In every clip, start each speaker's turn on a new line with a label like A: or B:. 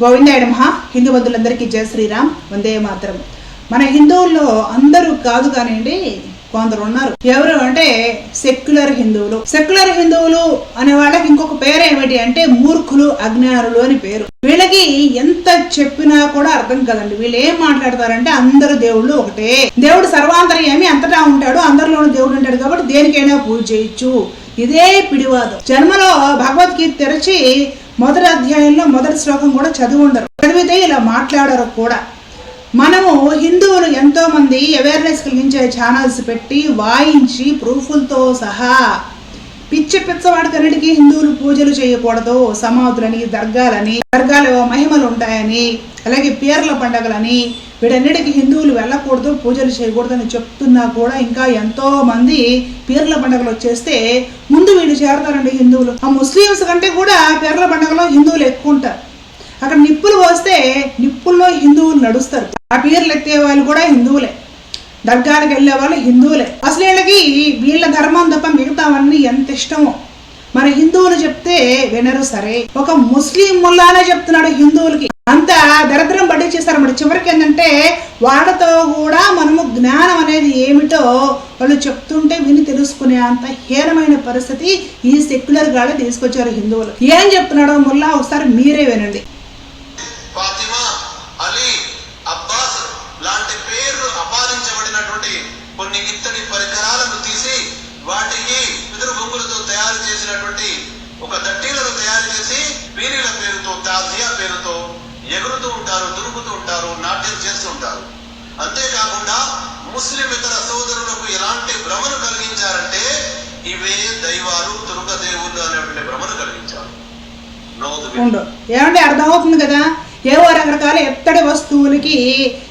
A: గోవిందాయ మహా హిందూ బంధువులందరికీ జయ శ్రీరామ్. వందే మాత్రం. మన హిందువుల్లో అందరూ కాదు కానివ్వండి కొందరు ఉన్నారు. ఎవరు అంటే సెక్యులర్ హిందువులు. సెక్యులర్ హిందువులు అనే వాళ్ళకి ఇంకొక పేరు ఏమిటి అంటే మూర్ఖులు అజ్ఞానులు అని పేరు. వీళ్ళకి ఎంత చెప్పినా కూడా అర్థం కదండి. వీళ్ళు ఏం మాట్లాడతారంటే అందరు దేవుళ్ళు ఒకటే. దేవుడు సర్వాంతర్యామి అంతటా ఉంటాడు. అందరిలోనూ దేవుడు ఉంటాడు కాబట్టి దేనికైనా పూజ చేయొచ్చు. ఇదే పిడివాదం. జన్మలో భగవద్గీత తెరచి మొదటి అధ్యాయంలో మొదటి శ్లోకం కూడా చదివి ఉండరు చదివితే ఇలా మాట్లాడరు కూడా. మనము హిందువులు ఎంతో మంది అవేర్నెస్ కలిగించే ఛానల్స్ పెట్టి వాయించి ప్రూఫులతో సహా పిచ్చి పిచ్చవాడికన్నిటికీ హిందువులు పూజలు చేయకూడదు సమాధులని దర్గాలని దర్గాలు మహిమలు ఉంటాయని అలాగే పీర్ల పండగలని వీటన్నిటికీ హిందువులు వెళ్ళకూడదు పూజలు చేయకూడదు అని చెప్తున్నా కూడా ఇంకా ఎంతో మంది పీర్ల పండగలు వచ్చేస్తే ముందు వీళ్ళు చేరతారండి హిందువులు. ఆ ముస్లిమ్స్ కంటే కూడా పీర్ల పండగలో హిందువులు ఎక్కువ ఉంటారు. అక్కడ నిప్పులు పోస్తే నిప్పుల్లో హిందువులు నడుస్తారు. ఆ పీర్లు ఎత్తే వాళ్ళు కూడా హిందువులే. దర్గాలకు వెళ్ళే వాళ్ళు హిందువులే. అసలు వీళ్ళకి వీళ్ళ ధర్మం తప్ప మిగతావన్నీ ఎంత ఇష్టమో. మన హిందువులు చెప్తే వినరు సరే. ఒక ముస్లిం ముల్లానే చెప్తున్నాడు హిందువులకి. అంత దరిద్రం పట్టించేస్తారు. మరి చివరికి ఏంటంటే వాళ్ళతో కూడా మనము జ్ఞానం అనేది ఏమిటో వాళ్ళు చెప్తుంటే విని తెలుసుకునే అంత హీనమైన పరిస్థితి ఈ సెక్యులర్ గాడే తీసుకొచ్చారు హిందువులు. ఏం చెప్తున్నాడో ముల్లా ఒకసారి మీరే వినండి.
B: లాంటి పేర్లు అపాదించబడినటువంటి కొన్ని ఇత్తడి పరికరాలను తీసి వాటికి పితృ బొంగులతో తయారు చేసినటువంటి ఒక దట్టీలను తయారు చేసి వీరిల పేరుతో తాజియా పేరుతో ఎగురుతూ ఉంటారు దురుకుతూ ఉంటారు నాట్యం చేస్తూ ఉంటారు. అంతేకాకుండా ముస్లిం ఇతర సోదరులకు ఎలాంటి భ్రమను కలిగించారంటే ఇవే దైవాలు తురుక దేవుళ్ళు అనేటువంటి భ్రమను కలిగించారు.
A: ఏమంటే అర్థమవుతుంది కదా? ఏవో రకరకాల ఎత్తడి వస్తువులకి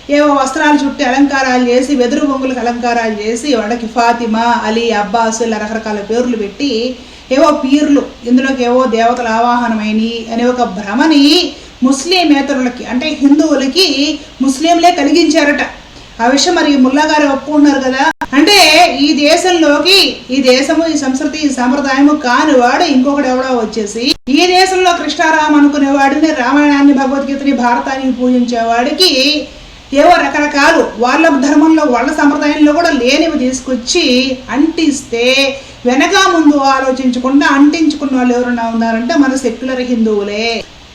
A: ఏవో వస్త్రాలు చుట్టి అలంకారాలు చేసి వెదురు బొంగులకు అలంకారాలు చేసి వాళ్ళకి ఫాతిమా అలీ అబ్బాస్ ఇలా రకరకాల పేర్లు పెట్టి ఏవో పీర్లు ఇందులోకి ఏవో దేవతల ఆవాహనమైనవి అనే ఒక భ్రమని ముస్లిమేతరులకి అంటే హిందువులకి ముస్లింలే కలిగించారట. ఆ విషయం మరి ముల్లాగారు ఒప్పుకుంటున్నారు కదా. అంటే ఈ దేశంలోకి ఈ దేశము ఈ సంస్కృతి ఈ సాంప్రదాయము కాని వాడు ఇంకొకడు ఎవడో వచ్చేసి ఈ దేశంలో కృష్ణారాం అనుకునే వాడిని రామాయణాన్ని భగవద్గీతని భారతాన్ని పూజించే వాడికి ఏవో రకరకాలు వాళ్ళ ధర్మంలో వాళ్ళ సంప్రదాయంలో కూడా లేనివి తీసుకొచ్చి అంటిస్తే వెనక ముందు ఆలోచించకుండా అంటించుకున్న వాళ్ళు ఎవరైనా ఉన్నారంటే మన సెక్యులర్ హిందువులే.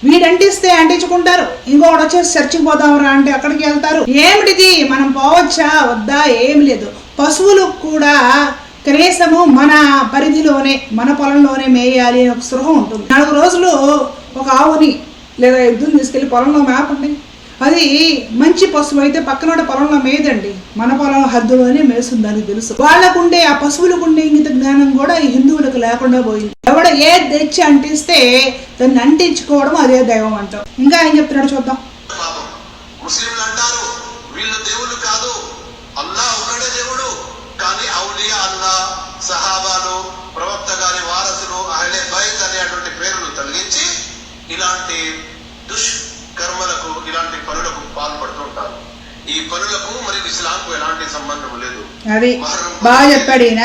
A: వీడు అంటిస్తే అంటించుకుంటారు? ఇంకోటి వచ్చేసి చర్చికి పోదాంరా అంటే అక్కడికి వెళ్తారు. ఏమిటిది? మనం పోవచ్చా? వద్దా? ఏమి లేదు. పశువులకు కూడా కనీసము మన పరిధిలోనే మన పొలంలోనే మేయాలి అని ఒక సృహం ఉంటుంది. నాలుగు రోజులు ఒక ఆవుని లేదా ఎద్దుని తీసుకెళ్ళి పొలంలో మేపండి. అది మంచి పశువు అయితే పక్కన పొలంలో మేదండి. మన పొలం హద్దులోనే మేస్తుందని తెలుసు. వాళ్ళకుండే ఆ పశువులకుండే ఇంగిత జ్ఞానం కూడా ఈ హిందువులకు లేకుండా పోయింది. ఎవడ ఏది తెచ్చి అంటిస్తే దాన్ని అంటించుకోవడం అదే దైవం అంటాం. ఇంకా ఏం చెప్తున్నాడు చూద్దాం.
B: ముస్లింలు అంటారు వీళ్ళు దేవుళ్ళు కాదు. అల్లా ఒక్కడే దేవుడు. కానీ ఔలియా అల్లా సహాబాలు ప్రవక్త గారి వారసులు అహ్లే బైత్ అనేటువంటి పేరును తొలగించి ఇలాంటి దుష్కర్మలకు ఇలాంటి పనులకు పాల్పడుతుంటారు ఈ పనులకు మరి ఇస్లాంకు ఎలాంటి సంబంధం లేదు.
A: అది బాగా చెప్పాడు ఈయన.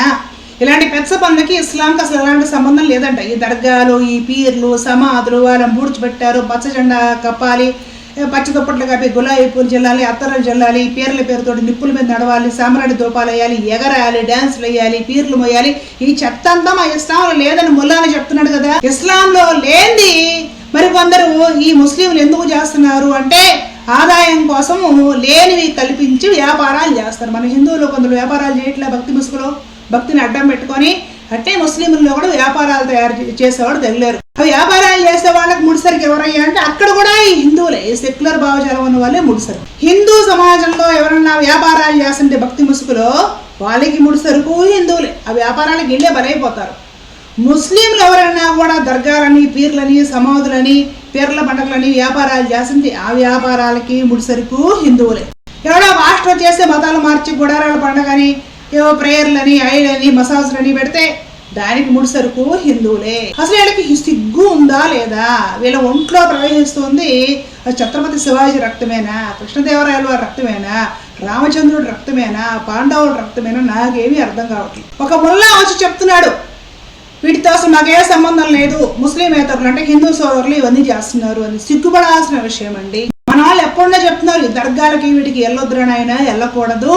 A: ఇలాంటి పెద్ద పండుగకి ఇస్లాంకి అసలు ఎలాంటి సంబంధం లేదంట. ఈ దర్గాలు ఈ పీర్లు సమాధులు వాళ్ళని పూడ్చిపెట్టారు పచ్చ జెండా కప్పాలి పచ్చి పచ్చ దుప్పట్లు కప్పి గులాబీ పూలు జల్లాలి అత్తర్లు జల్లాలి పీర్ల పేరుతోటి నిప్పుల మీద నడవాలి సామ్రాడి దూపాలు వేయాలి ఎగరాయాలి డ్యాన్సులు వేయాలి పీర్లు మోయాలి. ఈ చెత్త అంతా మా ఇస్లాంలో లేదని ముల్లాని చెప్తున్నాడు కదా. ఇస్లాంలో లేనిది మరి కొందరు ఈ ముస్లింలు ఎందుకు చేస్తున్నారు అంటే ఆదాయం కోసం లేనివి కల్పించి వ్యాపారాలు చేస్తారు. మన హిందువులు కొందరు వ్యాపారాలు చేయట్లే భక్తి ముసుగులో. భక్తిని అడ్డం పెట్టుకొని అట్టే ముస్లింల్లో కూడా వ్యాపారాలు తయారు చే- చేసేవాడు తగిలేరు. ఆ వ్యాపారాలు చేసే వాళ్ళకి ముడిసరికి ఎవరయ్యా అంటే అక్కడ కూడా ఈ హిందువులే సెక్యులర్ భావజాలం ఉన్న వాళ్ళే ముడిసరు. హిందూ సమాజంలో ఎవరన్నా వ్యాపారాలు చేస్తుంటే భక్తి ముసుగులో వాళ్ళకి ముడిసరుకు హిందువులే. ఆ వ్యాపారాలకు వెళ్ళే బలైపోతారు. ముస్లింలు ఎవరైనా కూడా దర్గాలని పీర్లని సమాధులని పీర్ల పండగలని వ్యాపారాలు చేసింది ఆ వ్యాపారాలకి ముడిసరుకు హిందువులే. ఎవడో మాస్టర్ చేసే మతాలు మార్చి గుడారాల పండగని ఏవో ప్రేయర్లని ఐలని మసాజ్లని పెడితే దానికి ముడిసరుకు హిందువులే. అసలు వీళ్ళకి సిగ్గు ఉందా లేదా? వీళ్ళ ఒంట్లో ప్రవహిస్తుంది ఛత్రపతి శివాజీ రక్తమేనా? కృష్ణదేవరాయల వారి రక్తమేనా? రామచంద్రుడి రక్తమేనా? పాండవుల రక్తమేనా? నాకేమీ అర్థం కావట్లేదు ఒక ముల్లా వచ్చి చెప్తున్నాడు వీటితో అసలు మాకే సంబంధం లేదు. ముస్లిమేతరులు అంటే హిందూ సోదరులు ఇవన్నీ చేస్తున్నారు అని సిగ్గుపడాల్సిన విషయం అండి మన వాళ్ళు ఎప్పుడన్నా చెప్తున్నారు దర్గాలకి వీటికి వెళ్ళొద్దురనైనా వెళ్ళకూడదు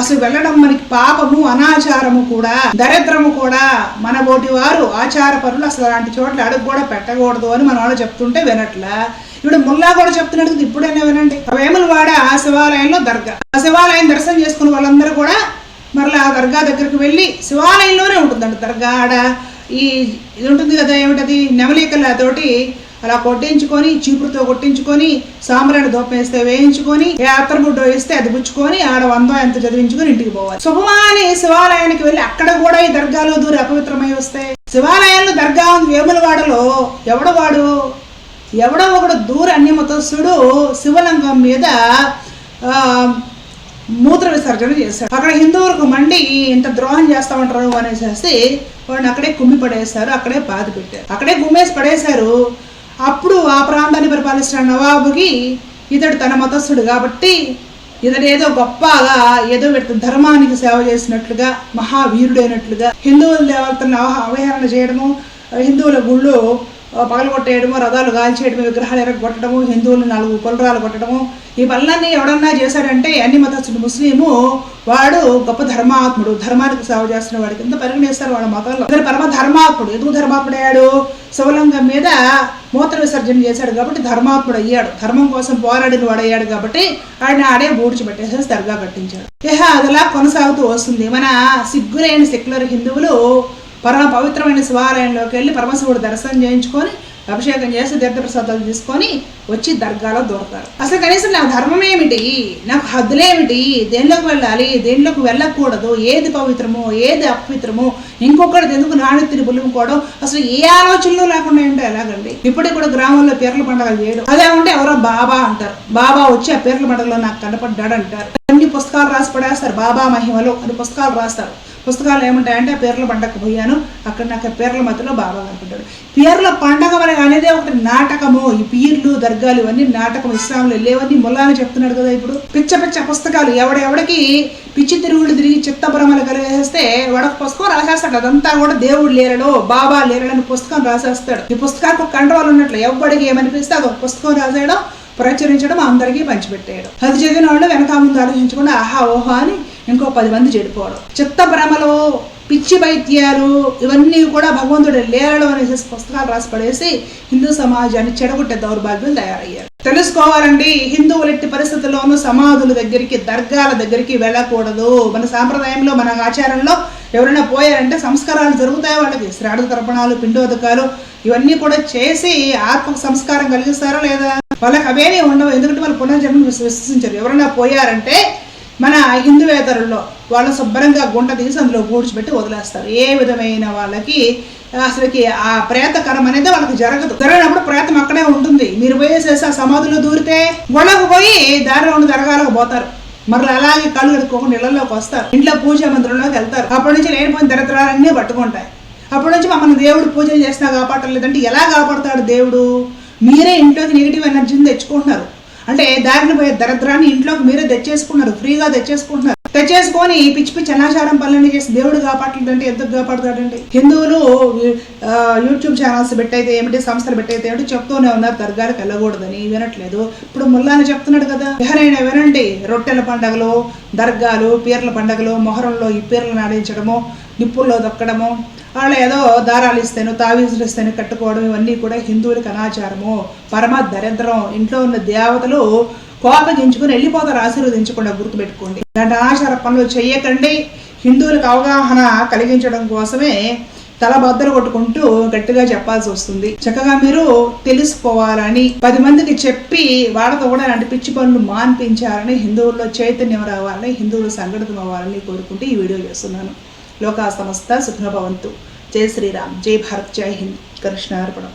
A: అసలు వెళ్ళడం మనకి పాపము అనాచారము కూడా దరిద్రము కూడా మన బోటి వారు ఆచార పనులు అసలు అలాంటి చోట్ల అడుగు కూడా పెట్టకూడదు అని మన వాళ్ళు చెప్తుంటే వినట్లా. ఇప్పుడు ముల్లా కూడా చెప్తున్నట్టు ఇప్పుడైనా వినండి. వేములవాడ ఆ శివాలయంలో దర్గా. ఆ శివాలయం దర్శనం చేసుకున్న వాళ్ళందరూ కూడా మరలా ఆ దర్గా దగ్గరికి వెళ్ళి శివాలయంలోనే ఉంటుందండి దర్గా ఆడ ఈ ఇది ఉంటుంది కదా ఏమిటది? నెమలికలతోటి అలా కొట్టించుకొని చీపురుతో కొట్టించుకొని సాంబ్రాణి దూపం వేయించుకొని ఏ అత్తరగుడ్డ వేస్తే అది పుచ్చుకొని ఆడ వందో ఎంత చదివించుకొని ఇంటికి పోవాలి. శుభమాని శివాలయానికి వెళ్ళి అక్కడ కూడా ఈ దర్గాలో దూరి అపవిత్రమై వస్తాయి. శివాలయంలో దర్గా ఉంది వేములవాడలో. ఎవడవాడు ఎవడో ఒకడు దూర అన్యమతస్సుడు శివలింగం మీద మూత్ర విసర్జన చేశాడు. అక్కడ హిందువులకు మండి ఇంత ద్రోహం చేస్తామంటారు అనేసి వాడిని అక్కడే కుమ్మి పడేశారు అక్కడే బాధ పెట్టారు. అక్కడే గుమ్మేసి పడేశారు. అప్పుడు ఆ ప్రాంతాన్ని పరిపాలిస్తున్న నవాబుకి ఇతడు తన మతస్థుడు కాబట్టి ఇతడు ఏదో గొప్పగా ఏదో ధర్మానికి సేవ చేసినట్లుగా మహావీరుడైనట్లుగా హిందువుల దేవతలను అవహ- అవహేళన చేయడము హిందువుల గుళ్ళు పగలగొట్టేయడము రథాలు కాల్చేయడము విగ్రహాలు ఎరగొట్టడము హిందువులు నాలుగు కులరాలు కొట్టడము ఈ పనులన్నీ ఎవడన్నా చేశాడంటే అన్ని మతస్థుడు ముస్లిము. వాడు గొప్ప ధర్మాత్ముడు. ధర్మానికి సేవ చేస్తున్న వాడి. కింద పరిగణిస్తారు వాళ్ళ మతంలో? ఇతను పరమ ధర్మాత్ముడు. ఎందుకు ధర్మాత్ముడు అయ్యాడు? శివలింగం మీద మూత్ర విసర్జన చేశాడు కాబట్టి ధర్మాత్ముడు అయ్యాడు. ధర్మం కోసం పోరాడిన వాడు అయ్యాడు కాబట్టి ఆయన ఆడే బూడ్చి పెట్టేసేసి దర్గా కట్టించాడు. ఇహ అదిలా కొనసాగుతూ వస్తుంది. మన సిగ్గులైన సెక్యులర్ హిందువులు పరమ పవిత్రమైన శివాలయంలోకి వెళ్ళి పరమశివుడు దర్శనం చేయించుకొని అభిషేకం చేసి తీర్థప్రసాదాలు తీసుకొని వచ్చి దర్గాలో దూరతారు. అసలు కనీసం నా ధర్మం ఏమిటి? నాకు హద్దులేమిటి దేనిలోకి వెళ్ళాలి? దేనిలోకి వెళ్ళకూడదు? ఏది పవిత్రమో? ఏది అపవిత్రమో? ఇంకొకటి ఎందుకు నాణ్యతని బులుముకోవడం అసలు ఏ ఆలోచనలు లేకుండా ఉంటే ఎలాగండి? ఇప్పటికి కూడా గ్రామంలో పీర్ల పండుగలు చేయడం. అదే ఉంటే ఎవరో బాబా అంటారు. బాబా వచ్చి ఆ పీర్ల పండుగలో నాకు కనపడ్డాడు అంటారు అన్ని పుస్తకాలు రాసి పడేస్తారు. బాబా మహిమలు అని పుస్తకాలు రాస్తారు. పుస్తకాలు ఏముంటాయంటే ఆ పీర్ల పండగకు పోయాను అక్కడ నాకు పేర్ల మధ్యలో బాబా అనుకుంటాడు పేర్ల పండగ మరి అనేది ఒకటి నాటకము. ఈ పీర్లు దర్గాలు ఇవన్నీ నాటకం ఇస్లాంలో లేవని ముల్లాని చెప్తున్నాడు కదా ఇప్పుడు. పిచ్చ పిచ్చ పుస్తకాలు ఎవడెవడికి పిచ్చి తిరుగుడు తిరిగి చిత్తభ్రమలు కలిగేస్తే వాడొక పుస్తకం రాసేస్తాడు. అదంతా కూడా దేవుడు లేరడు బాబా లేరడని పుస్తకం రాసేస్తాడు. ఈ పుస్తకానికి ఒక కంట్రోల్ ఉన్నట్లు ఎవడికి ఏమనిపిస్తే అదొక పుస్తకం రాసేయడం ప్రచురించడం అందరికీ పంచిపెట్టేయడం. అది చదివిన వాళ్ళు వెనక ముందు ఆలోచించకుండా ఆహా ఓహో అని ఇంకో పది మంది చెడిపోవడం. చిత్త భ్రమలు పిచ్చి వైద్యాలు ఇవన్నీ కూడా భగవంతుడు లేరడం అనేసి పుస్తకాలు రాసిపడేసి హిందూ సమాజాన్ని చెడగొట్టే దౌర్భాగ్యం తయారయ్యారు. తెలుసుకోవాలండి హిందువులు ఎట్టి పరిస్థితుల్లోనూ సమాధుల దగ్గరికి దర్గాల దగ్గరికి వెళ్ళకూడదు. మన సాంప్రదాయంలో మన ఆచారంలో ఎవరైనా పోయారంటే సంస్కారాలు జరుగుతాయి వాళ్ళకి. శ్రాడ తర్పణాలు పిండోదకాలు ఇవన్నీ కూడా చేసి ఆత్మకు సంస్కారం కలిగిస్తారా లేదా? వాళ్ళకి అవేమీ ఉండవు. ఎందుకంటే వాళ్ళు పునర్జన్మ విశ్వసించారు. ఎవరైనా పోయారంటే మన హిందువేతరుల్లో వాళ్ళు శుభ్రంగా గుంట తీసి అందులో గూడ్చిపెట్టి వదిలేస్తారు. ఏ విధమైన వాళ్ళకి అసలుకి ఆ ప్రేతకరం అనేది వాళ్ళకి జరగదు. జరగనప్పుడు ప్రేతం అక్కడే ఉంటుంది. మీరు పోయేసేసి ఆ సమాధిలో దూరితే గొడవకు పోయి దారిలో ఉన్న దరగాలకు పోతారు. మరలా అలాగే కళ్ళు కడుక్కోకుండా ఇళ్ళలోకి వస్తారు. ఇంట్లో పూజా మందిరంలోకి వెళ్తారు. అప్పటి నుంచి లేనిపోయిన దరిద్రాలన్నీ పట్టుకుంటాయి. అప్పటి నుంచి మమ్మల్ని దేవుడు పూజలు చేసినా కాపాడలేదంటే ఎలా కాపాడతాడు దేవుడు? మీరే ఇంట్లోకి నెగిటివ్ ఎనర్జీని తెచ్చుకుంటున్నారు. అంటే దారిని పోయే దరిద్రాన్ని ఇంట్లోకి మీరే తెచ్చేసుకున్నారు ఫ్రీగా తెచ్చేసుకుంటున్నారు. తెచ్చేసుకొని పిచ్చి పిచ్చి అనాచారం పనులన్నీ చేసి దేవుడు కాపాడుతుంటే ఎందుకు కాపాడుతాడండి హిందువులు యూట్యూబ్ ఛానల్స్ పెట్టయితే ఏమిటి సంస్థలు పెట్టయితే ఏమిటి చెప్తూనే ఉన్నారు దర్గాలకు వెళ్ళకూడదని వినట్లేదు. ఇప్పుడు ముల్లాని చెప్తున్నాడు కదా ఎవరైనా వినండి రొట్టెల పండగలు దర్గాలు పీర్ల పండగలు మొహరంలో ఈ పీర్లను నాడించడము నిప్పుల్లో దొక్కడము వాళ్ళు ఏదో దారాలు ఇస్తాను తావీజులు ఇస్తాను కట్టుకోవడం ఇవన్నీ కూడా హిందువులకు అనాచారము పరమ దరిద్రం. ఇంట్లో ఉన్న దేవతలు కోపగించుకుని వెళ్ళిపోతారు ఆశీర్వదించకుండా గుర్తుపెట్టుకోండి. ఇలాంటి ఆచార పనులు చేయకండి. హిందువులకు అవగాహన కలిగించడం కోసమే తల బద్దలు కొట్టుకుంటూ గట్టిగా చెప్పాల్సి వస్తుంది. చక్కగా మీరు తెలుసుకోవాలని పది మందికి చెప్పి వాళ్ళతో కూడా ఇలాంటి పిచ్చి పనులు మాన్పించాలని హిందువుల్లో చైతన్యం రావాలని హిందువులు సంఘటితం అవ్వాలని కోరుకుంటూ ఈ వీడియో చేస్తున్నాను. లోకా సంస్థ సుఖ్నభవంతు జై శ్రీరామ్. జై భారత్. జై హింద్. కృష్ణార్పణం.